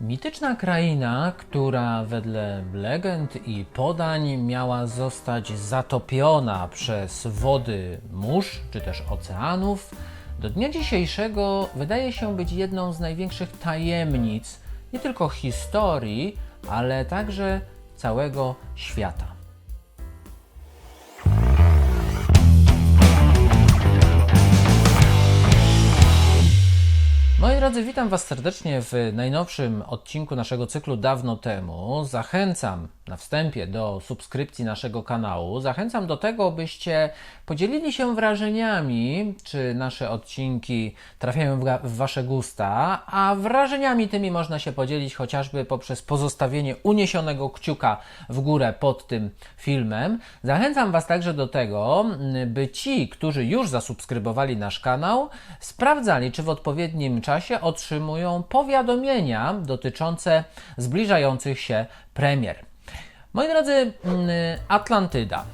Mityczna kraina, która wedle legend i podań miała zostać zatopiona przez wody mórz czy też oceanów, do dnia dzisiejszego wydaje się być jedną z największych tajemnic nie tylko historii, ale także całego świata. Moi drodzy, witam Was serdecznie w najnowszym odcinku naszego cyklu Dawno temu. Zachęcam na wstępie do subskrypcji naszego kanału. Zachęcam do tego, byście podzielili się wrażeniami, czy nasze odcinki trafiają w, Wasze gusta, a wrażeniami tymi można się podzielić chociażby poprzez pozostawienie uniesionego kciuka w górę pod tym filmem. Zachęcam Was także do tego, by ci, którzy już zasubskrybowali nasz kanał, sprawdzali, czy w odpowiednim czasie otrzymują powiadomienia dotyczące zbliżających się premier. Moi drodzy, mm, Atlantyda.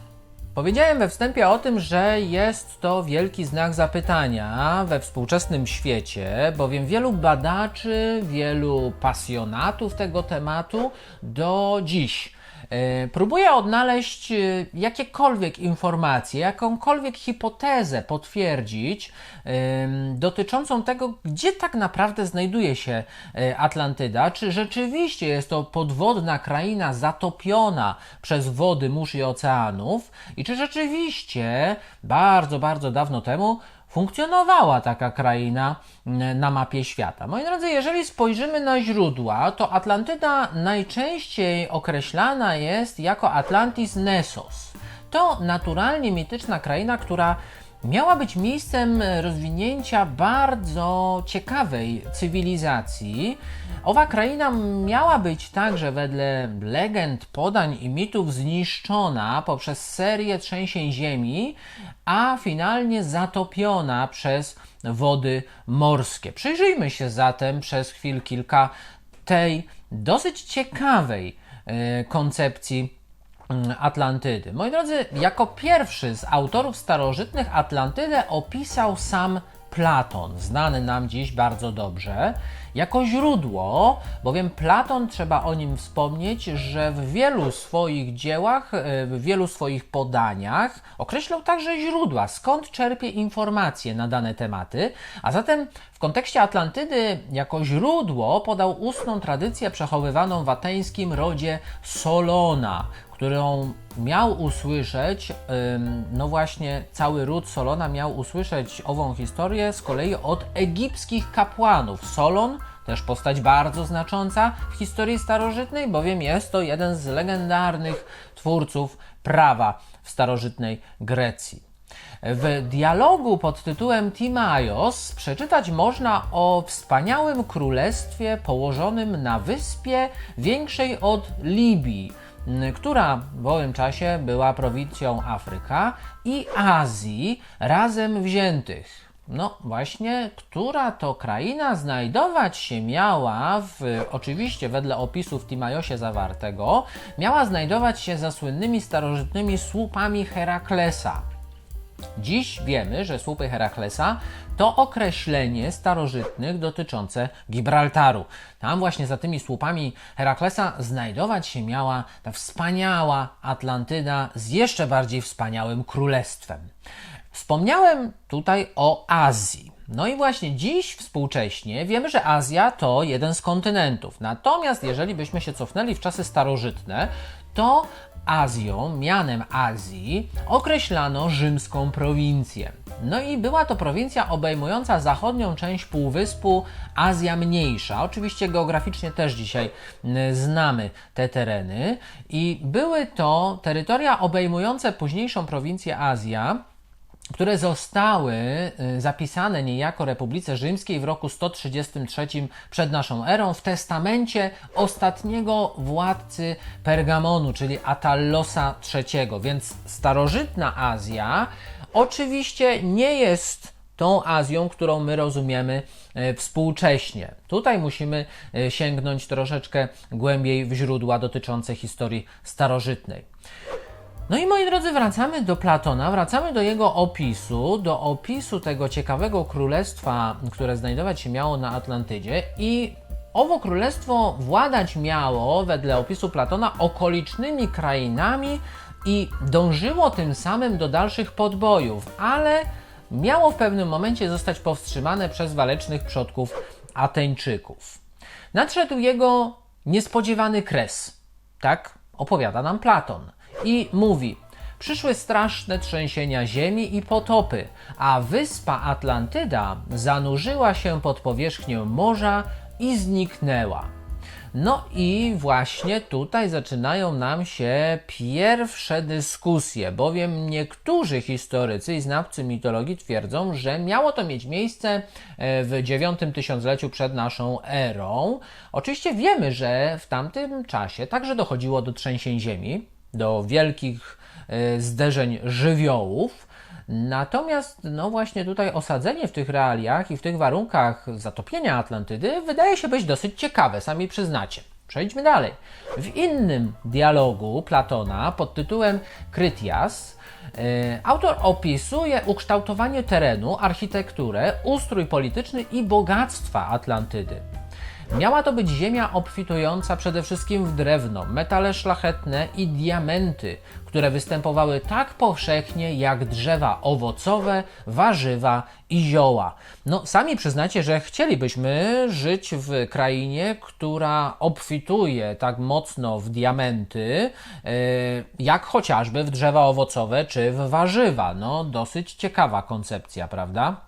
Powiedziałem we wstępie o tym, że jest to wielki znak zapytania we współczesnym świecie, bowiem wielu badaczy, wielu pasjonatów tego tematu do dziś e, próbuje odnaleźć e, jakiekolwiek informacje, jakąkolwiek hipotezę potwierdzić em, dotyczącą tego, gdzie tak naprawdę znajduje się e, Atlantyda, czy rzeczywiście jest to podwodna kraina zatopiona przez wody mórz i oceanów? I czy rzeczywiście bardzo, bardzo dawno temu funkcjonowała taka kraina mm, na mapie świata. Moi drodzy, jeżeli spojrzymy na źródła, to Atlantyda najczęściej określana jest jako Atlantis Nessos. To naturalnie mityczna kraina, która miała być miejscem rozwinięcia bardzo ciekawej cywilizacji. Owa kraina miała być także wedle legend, podań i mitów zniszczona poprzez serię trzęsień ziemi, a finalnie zatopiona przez wody morskie. Przyjrzyjmy się zatem przez chwil kilka tej dosyć ciekawej e, koncepcji Atlantydy. Moi drodzy, jako pierwszy z autorów starożytnych Atlantydę opisał sam Platon, znany nam dziś bardzo dobrze, jako źródło, bowiem Platon, trzeba o nim wspomnieć, że w wielu swoich dziełach, e, w wielu swoich podaniach określał także źródła, skąd czerpie informacje na dane tematy, a zatem w kontekście Atlantydy jako źródło podał ustną tradycję przechowywaną w ateńskim rodzie Solona, którą miał usłyszeć, no właśnie, cały ród Solona miał usłyszeć ową historię z kolei od egipskich kapłanów. Solon, też postać bardzo znacząca w historii starożytnej, bowiem jest to jeden z legendarnych twórców prawa w starożytnej Grecji. W dialogu pod tytułem Timaios przeczytać można o wspaniałym królestwie położonym na wyspie większej od Libii, która w owym czasie była prowincją Afryka i Azji razem wziętych. No właśnie, która to kraina znajdować się miała, w, oczywiście wedle opisu w Timajosie zawartego, miała znajdować się za słynnymi starożytnymi słupami Heraklesa. Dziś wiemy, że słupy Heraklesa to określenie starożytnych dotyczące Gibraltaru. Tam właśnie za tymi słupami Heraklesa znajdować się miała ta wspaniała Atlantyda z jeszcze bardziej wspaniałym królestwem. Wspomniałem tutaj o Azji. No i właśnie dziś współcześnie wiemy, że Azja to jeden z kontynentów. Natomiast jeżeli byśmy się cofnęli w czasy starożytne, to Azją, mianem Azji, określano rzymską prowincję. No i była to prowincja obejmująca zachodnią część półwyspu Azja Mniejsza. Oczywiście geograficznie też dzisiaj znamy te tereny. I były to terytoria obejmujące późniejszą prowincję Azja, które zostały y, zapisane niejako Republice Rzymskiej w roku 133 przed naszą erą w testamencie ostatniego władcy Pergamonu, czyli Atallosa III. Więc starożytna Azja oczywiście nie jest tą Azją, którą my rozumiemy e, współcześnie. Tutaj musimy e, sięgnąć troszeczkę głębiej w źródła dotyczące historii starożytnej. No i moi drodzy, wracamy do Platona, wracamy do jego opisu, do opisu tego ciekawego królestwa, które znajdować się miało na Atlantydzie i owo królestwo władać miało, wedle opisu Platona, okolicznymi krainami i dążyło tym samym do dalszych podbojów, ale miało w pewnym momencie zostać powstrzymane przez walecznych przodków Ateńczyków. Nadszedł jego niespodziewany kres. Tak opowiada nam Platon. I mówi: Przyszły straszne trzęsienia ziemi i potopy, a wyspa Atlantyda zanurzyła się pod powierzchnię morza i zniknęła. No i właśnie tutaj zaczynają nam się pierwsze dyskusje, bowiem niektórzy historycy i znawcy mitologii twierdzą, że miało to mieć miejsce e, w IX tysiącleciu przed naszą erą. Oczywiście wiemy, że w tamtym czasie także dochodziło do trzęsień ziemi, do wielkich e, zderzeń żywiołów. Natomiast, no właśnie tutaj osadzenie w tych realiach i w tych warunkach zatopienia Atlantydy wydaje się być dosyć ciekawe, sami przyznacie. Przejdźmy dalej. W innym dialogu Platona pod tytułem Krytias yy, autor opisuje ukształtowanie terenu, architekturę, ustrój polityczny i bogactwa Atlantydy. Miała to być ziemia obfitująca przede wszystkim w drewno, metale szlachetne i diamenty, które występowały tak powszechnie jak drzewa owocowe, warzywa i zioła. No, sami przyznacie, że chcielibyśmy żyć w krainie, która obfituje tak mocno w diamenty, yy, jak chociażby w drzewa owocowe czy w warzywa. No, dosyć ciekawa koncepcja, prawda?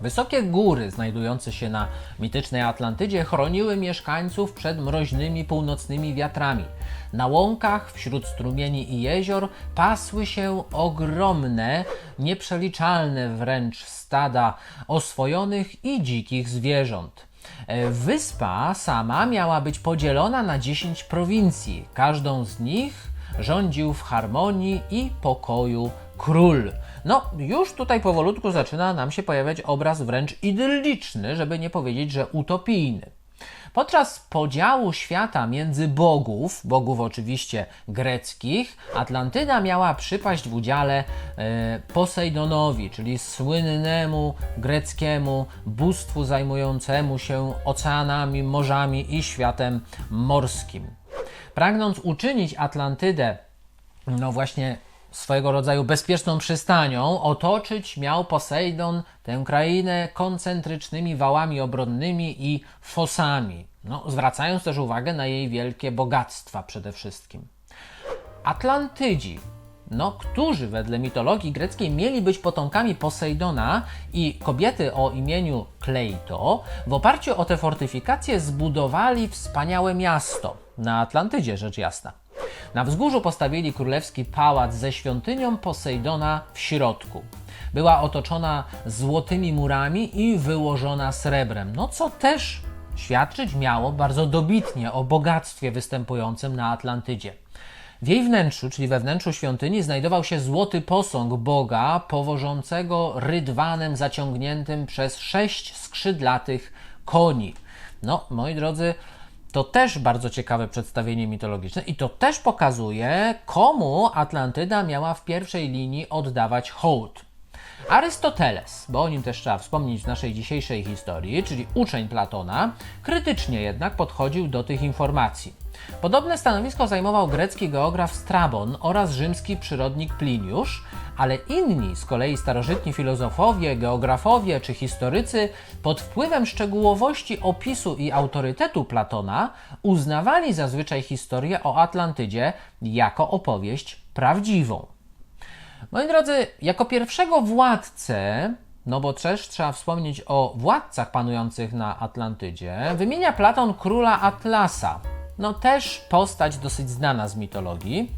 Wysokie góry znajdujące się na mitycznej Atlantydzie chroniły mieszkańców przed mroźnymi północnymi wiatrami. Na łąkach, wśród strumieni i jezior pasły się ogromne, nieprzeliczalne wręcz stada oswojonych i dzikich zwierząt. E, Wyspa sama miała być podzielona na 10 prowincji. Każdą z nich rządził w harmonii i pokoju król. No, już tutaj powolutku zaczyna nam się pojawiać obraz wręcz idylliczny, żeby nie powiedzieć, że utopijny. Podczas podziału świata między bogów, bogów oczywiście greckich, Atlantyda miała przypaść w udziale e, Posejdonowi, czyli słynnemu greckiemu bóstwu zajmującemu się oceanami, morzami i światem morskim. Pragnąc uczynić Atlantydę, no właśnie swojego rodzaju bezpieczną przystanią, otoczyć miał Posejdon tę krainę koncentrycznymi wałami obronnymi i fosami, no, zwracając też uwagę na jej wielkie bogactwa przede wszystkim. Atlantydzi, no, którzy wedle mitologii greckiej mieli być potomkami Posejdona i kobiety o imieniu Kleito, w oparciu o te fortyfikacje zbudowali wspaniałe miasto na Atlantydzie, rzecz jasna. Na wzgórzu postawili królewski pałac ze świątynią Posejdona w środku. Była otoczona złotymi murami i wyłożona srebrem, no co też świadczyć miało bardzo dobitnie o bogactwie występującym na Atlantydzie. W jej wnętrzu, czyli we wnętrzu świątyni, znajdował się złoty posąg Boga, powożącego rydwanem zaciągniętym przez sześć skrzydlatych koni. No, moi drodzy, to też bardzo ciekawe przedstawienie mitologiczne i to też pokazuje, komu Atlantyda miała w pierwszej linii oddawać hołd. Arystoteles, bo o nim też trzeba wspomnieć w naszej dzisiejszej historii, czyli uczeń Platona, krytycznie jednak podchodził do tych informacji. Podobne stanowisko zajmował grecki geograf Strabon oraz rzymski przyrodnik Pliniusz, ale inni, z kolei starożytni filozofowie, geografowie czy historycy, pod wpływem szczegółowości opisu i autorytetu Platona, uznawali zazwyczaj historię o Atlantydzie jako opowieść prawdziwą. Moi drodzy, jako pierwszego władcę, no bo też trzeba wspomnieć o władcach panujących na Atlantydzie, wymienia Platon króla Atlasa. No też postać dosyć znana z mitologii.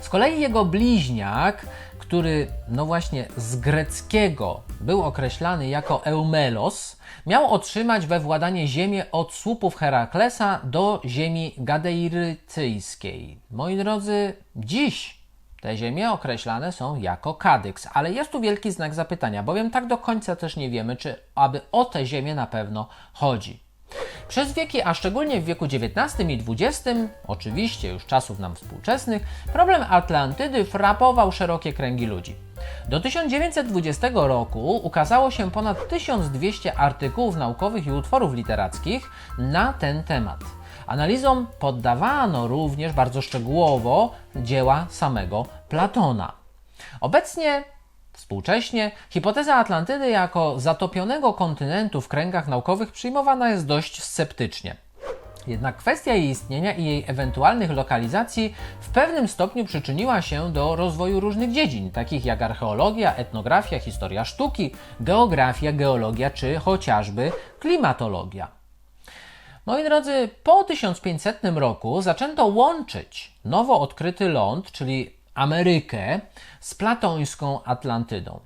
Z kolei jego bliźniak, który no właśnie z greckiego był określany jako Eumelos, miał otrzymać we władanie ziemię od słupów Heraklesa do ziemi gadeirycyjskiej. Moi drodzy, dziś te ziemie określane są jako kadyks, ale jest tu wielki znak zapytania, bowiem tak do końca też nie wiemy, czy aby o te ziemię na pewno chodzi. Przez wieki, a szczególnie w wieku XIX i XX, oczywiście już czasów nam współczesnych, problem Atlantydy frapował szerokie kręgi ludzi. Do 1920 roku ukazało się ponad 1200 artykułów naukowych i utworów literackich na ten temat. Analizom poddawano również bardzo szczegółowo dzieła samego Platona. Obecnie, współcześnie, hipoteza Atlantydy jako zatopionego kontynentu w kręgach naukowych przyjmowana jest dość sceptycznie. Jednak kwestia jej istnienia i jej ewentualnych lokalizacji w pewnym stopniu przyczyniła się do rozwoju różnych dziedzin, takich jak archeologia, etnografia, historia sztuki, geografia, geologia czy chociażby klimatologia. Moi drodzy, po 1500 roku zaczęto łączyć nowo odkryty ląd, czyli Amerykę, z platońską Atlantydą.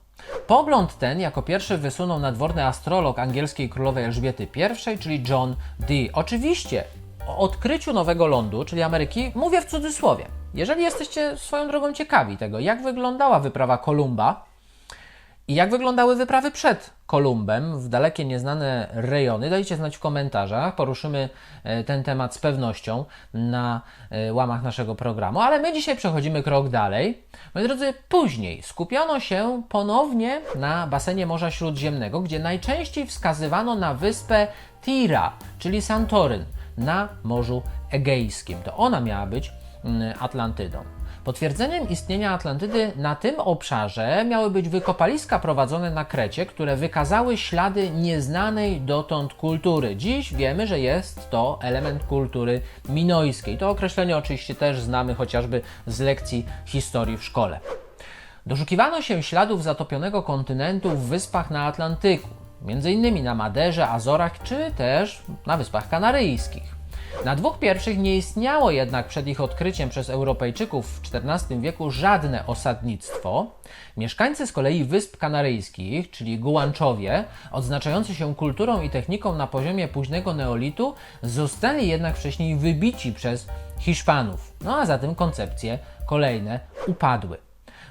Pogląd ten jako pierwszy wysunął nadworny astrolog angielskiej królowej Elżbiety I, czyli John Dee. Oczywiście o odkryciu nowego lądu, czyli Ameryki, mówię w cudzysłowie. Jeżeli jesteście swoją drogą ciekawi tego, jak wyglądała wyprawa Kolumba i jak wyglądały wyprawy przed Kolumbem w dalekie, nieznane rejony, dajcie znać w komentarzach. Poruszymy e, ten temat z pewnością na e, łamach naszego programu, ale my dzisiaj przechodzimy krok dalej. Moi drodzy, później skupiono się ponownie na basenie Morza Śródziemnego, gdzie najczęściej wskazywano na wyspę Tira, czyli Santoryn, na Morzu Egejskim. To ona miała być mm, Atlantydą. Potwierdzeniem istnienia Atlantydy na tym obszarze miały być wykopaliska prowadzone na Krecie, które wykazały ślady nieznanej dotąd kultury. Dziś wiemy, że jest to element kultury minojskiej. To określenie oczywiście też znamy chociażby z lekcji historii w szkole. Doszukiwano się śladów zatopionego kontynentu w wyspach na Atlantyku, m.in. na Maderze, Azorach czy też na Wyspach Kanaryjskich. Na dwóch pierwszych nie istniało jednak przed ich odkryciem przez Europejczyków w XIV wieku żadne osadnictwo. Mieszkańcy z kolei Wysp Kanaryjskich, czyli Gułanczowie, odznaczający się kulturą i techniką na poziomie późnego neolitu, zostali jednak wcześniej wybici przez Hiszpanów. No a zatem koncepcje kolejne upadły.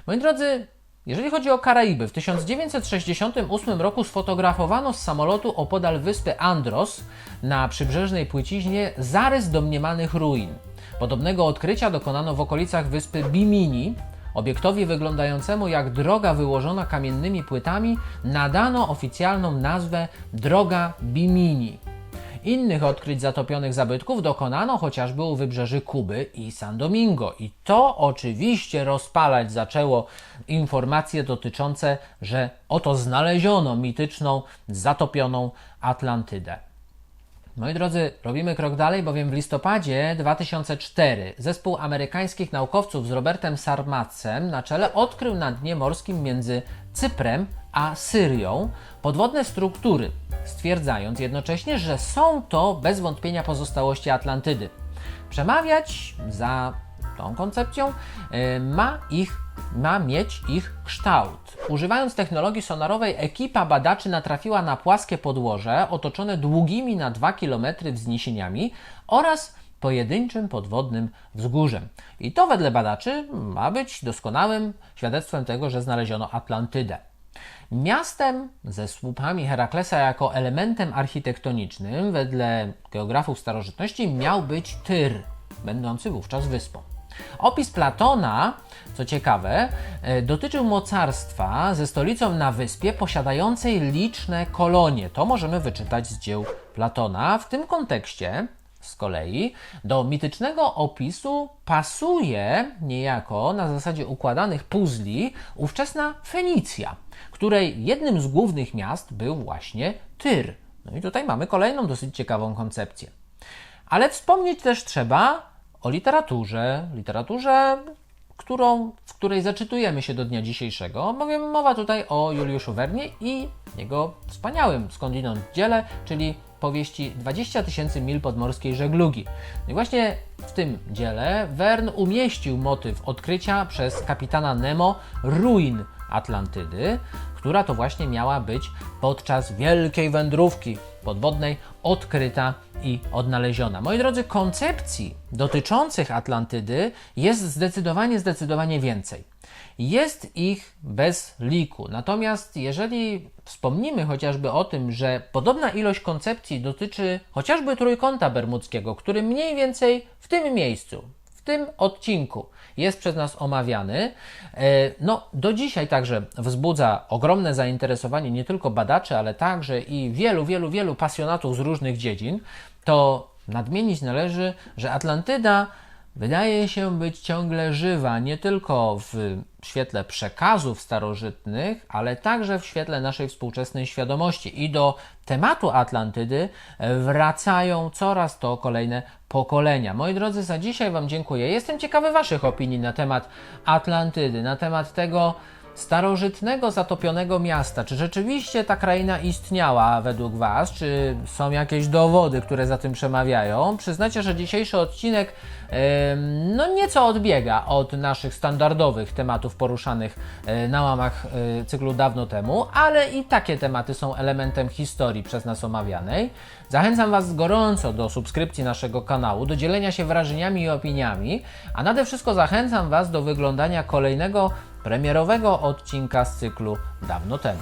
Moi drodzy, jeżeli chodzi o Karaiby, w 1968 roku sfotografowano z samolotu opodal wyspy Andros na przybrzeżnej płyciźnie zarys domniemanych ruin. Podobnego odkrycia dokonano w okolicach wyspy Bimini. Obiektowi wyglądającemu jak droga wyłożona kamiennymi płytami nadano oficjalną nazwę Droga Bimini. Innych odkryć zatopionych zabytków dokonano chociażby u wybrzeży Kuby i San Domingo. I to oczywiście rozpalać zaczęło informacje dotyczące, że oto znaleziono mityczną, zatopioną Atlantydę. Moi drodzy, robimy krok dalej, bowiem w listopadzie 2004 zespół amerykańskich naukowców z Robertem Sarmacem na czele odkrył na dnie morskim między Cyprem a Syrią podwodne struktury, stwierdzając jednocześnie, że są to bez wątpienia pozostałości Atlantydy. Przemawiać za tą koncepcją y, ma ich ma mieć ich kształt. Używając technologii sonarowej, ekipa badaczy natrafiła na płaskie podłoże otoczone długimi na 2 km wzniesieniami oraz pojedynczym podwodnym wzgórzem. I to wedle badaczy ma być doskonałym świadectwem tego, że znaleziono Atlantydę. Miastem ze słupami Heraklesa jako elementem architektonicznym, wedle geografów starożytności, miał być Tyr, będący wówczas wyspą. Opis Platona, co ciekawe, e, dotyczył mocarstwa ze stolicą na wyspie posiadającej liczne kolonie. To możemy wyczytać z dzieł Platona. W tym kontekście z kolei do mitycznego opisu pasuje niejako na zasadzie układanych puzli ówczesna Fenicja, której jednym z głównych miast był właśnie Tyr. No i tutaj mamy kolejną dosyć ciekawą koncepcję. Ale wspomnieć też trzeba o literaturze, literaturze, którą, w której zaczytujemy się do dnia dzisiejszego, bowiem mowa tutaj o Juliuszu Wernie i jego wspaniałym skądinąd dziele, czyli powieści 20 tysięcy mil podmorskiej żeglugi. No i właśnie w tym dziele Wern umieścił motyw odkrycia przez kapitana Nemo ruin Atlantydy, która to właśnie miała być podczas wielkiej wędrówki podwodnej odkryta i odnaleziona. Moi drodzy, koncepcji dotyczących Atlantydy jest zdecydowanie, zdecydowanie więcej. Jest ich bez liku. Natomiast jeżeli wspomnimy chociażby o tym, że podobna ilość koncepcji dotyczy chociażby trójkąta bermudzkiego, który mniej więcej w tym miejscu, tym odcinku jest przez nas omawiany, e, no do dzisiaj także wzbudza ogromne zainteresowanie nie tylko badaczy, ale także i wielu, wielu, wielu pasjonatów z różnych dziedzin, to nadmienić należy, że Atlantyda wydaje się być ciągle żywa, nie tylko w świetle przekazów starożytnych, ale także w świetle naszej współczesnej świadomości. I do tematu Atlantydy wracają coraz to kolejne pokolenia. Moi drodzy, za dzisiaj Wam dziękuję. Jestem ciekawy Waszych opinii na temat Atlantydy, na temat tego, starożytnego, zatopionego miasta. Czy rzeczywiście ta kraina istniała według Was? Czy są jakieś dowody, które za tym przemawiają? Przyznacie, że dzisiejszy odcinek em, no nieco odbiega od naszych standardowych tematów poruszanych e, na łamach e, cyklu dawno temu, ale i takie tematy są elementem historii przez nas omawianej. Zachęcam Was gorąco do subskrypcji naszego kanału, do dzielenia się wrażeniami i opiniami, a nade wszystko zachęcam Was do wyglądania kolejnego premierowego odcinka z cyklu dawno temu.